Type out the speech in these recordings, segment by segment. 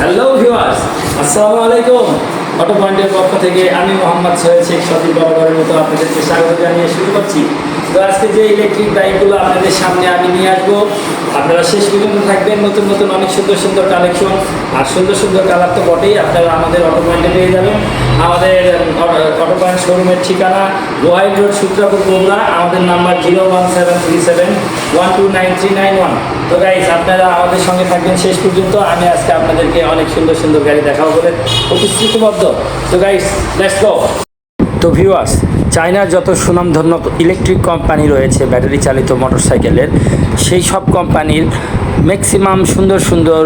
Hello viewers আসসালামু আলাইকুম auto পয়েন্টের পক্ষ থেকে আমি মোহাম্মদ সোহেল শেখ সতীর বরাবরের মতো আপনাদেরকে স্বাগত জানিয়ে শুরু করছি। তো আজকে যে ইলেকট্রিক বাইকগুলো আপনাদের সামনে আমি নিয়ে আসব, আপনারা শেষ পর্যন্ত থাকবেন। নতুন নতুন অনেক সুন্দর সুন্দর কালেকশন আর সুন্দর সুন্দর কালার তো বটেই, আপনারা আমাদের অটো পয়েন্টে পেয়ে যাবেন। আমাদের অটো পয়েন্ট শোরুমের ঠিকানা গোহাইড রোড সূত্রাপুর, বগুড়া। আমাদের number zero one seven three seven one two nine three nine one তো গাইজ আপনারা আমাদের সঙ্গে থাকবেন শেষ পর্যন্ত। আমি আজকে আপনাদেরকে অনেক সুন্দর সুন্দর গাড়ি দেখাবো বলে প্রতিশ্রুতিবদ্ধ। তো গাইজ লেটস গো তো ভিউয়ার্স চায়নার যত সুনামধন্য ইলেকট্রিক কোম্পানি রয়েছে ব্যাটারি চালিত মোটরসাইকেলের সেই সব কোম্পানির ম্যাক্সিমাম সুন্দর সুন্দর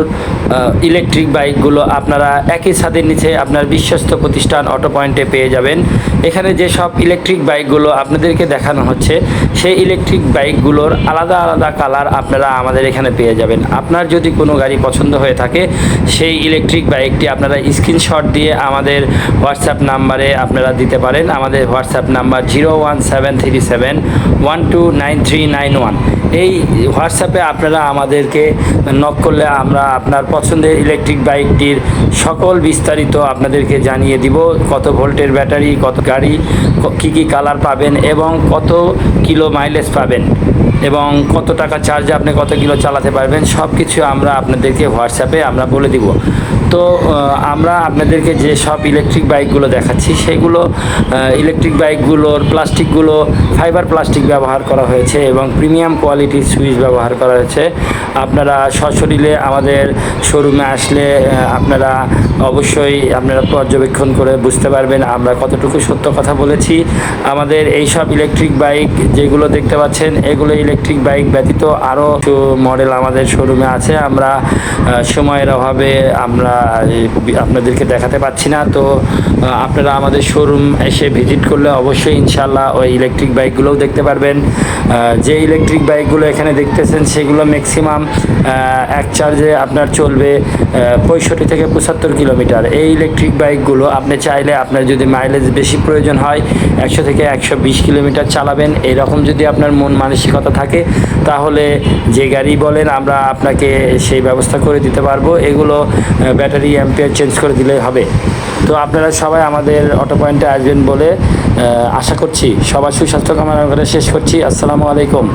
ইলেকট্রিক বাইকগুলো আপনারা একই ছাদের নিচে আপনার বিশ্বস্ত প্রতিষ্ঠান অটো পয়েন্টে পেয়ে যাবেন। এখানে যে সব ইলেকট্রিক বাইকগুলো আপনাদেরকে দেখানো হচ্ছে, সেই ইলেকট্রিক বাইকগুলোর আলাদা আলাদা কালার আপনারা আমাদের এখানে পেয়ে যাবেন। আপনার যদি কোনো গাড়ি পছন্দ হয়ে থাকে, সেই ইলেকট্রিক বাইকটি আপনারা স্ক্রিনশট দিয়ে আমাদের হোয়াটসঅ্যাপ নাম্বারে আপনারা দিতে পারেন। আমাদের WhatsApp number zero one seven three seven one two nine three nine one এই হোয়াটসঅ্যাপে আপনারা আমাদেরকে নক করলে আমরা আপনার পছন্দের ইলেকট্রিক বাইকটির সকল বিস্তারিত আপনাদেরকে জানিয়ে দিব। কত ভোল্টের ব্যাটারি কত গাড়ি, ক- কী কালার পাবেন এবং কত কিলো মাইলেজ পাবেন। এবং কত টাকা চার্জে আপনি কত কিলো চালাতে পারবেন সব কিছু আমরা আপনাদেরকে হোয়াটসঅ্যাপে আমরা বলে দিব। তো আমরা আপনাদেরকে যে সব ইলেকট্রিক বাইকগুলো দেখাচ্ছি, সেগুলো ইলেকট্রিক বাইকগুলোর প্লাস্টিকগুলো ফাইবার প্লাস্টিক ব্যবহার করা হয়েছে এবং প্রিমিয়াম কোয়ালিটির সুইচ ব্যবহার করা হয়েছে। আপনারা সশরীরে আমাদের শোরুমে আসলে আপনারা অবশ্যই আপনারা পর্যবেক্ষণ করে বুঝতে পারবেন আমরা কতটুকু সত্য কথা বলেছি। আমাদের এই সব ইলেকট্রিক বাইক যেগুলো দেখতে পাচ্ছেন, এগুলো ইলেকট্রিক বাইক ব্যতীত আরও কিছু মডেল আমাদের শোরুমে আছে। আমরা সময়ের অভাবে আমরা আপনাদেরকে দেখাতে পাচ্ছি না। তো আপনারা আমাদের শোরুম এসে ভিজিট করলে অবশ্যই ইনশাল্লাহ ওই ইলেকট্রিক বাইকগুলোও দেখতে পারবেন। যে ইলেকট্রিক বাইকগুলো এখানে দেখতেছেন, সেগুলো ম্যাক্সিমাম এক চার্জে আপনার চলবে পঁয়ষট্টি থেকে পঁচাত্তর কিলোমিটার এই ইলেকট্রিক বাইকগুলো আপনি চাইলে আপনার যদি মাইলেজ বেশি প্রয়োজন হয়, একশো থেকে একশো বিশ কিলোমিটার চালাবেন। এরকম যদি আপনার মন মানসিকতা থাকে তাহলে যে গাড়ি বলেন আমরা আপনাকে সেই ব্যবস্থা করে দিতে পারব। এগুলো ব্যাটারি অ্যাম্পিয়ার চেঞ্জ করে দিলে হবে। তো আপনারা সবাই আমাদের অটো পয়েন্টে আসবেন বলে আশা করছি। সবার সুস্বাস্থ্য কামনা করে শেষ করছি। আসসালামু আলাইকুম।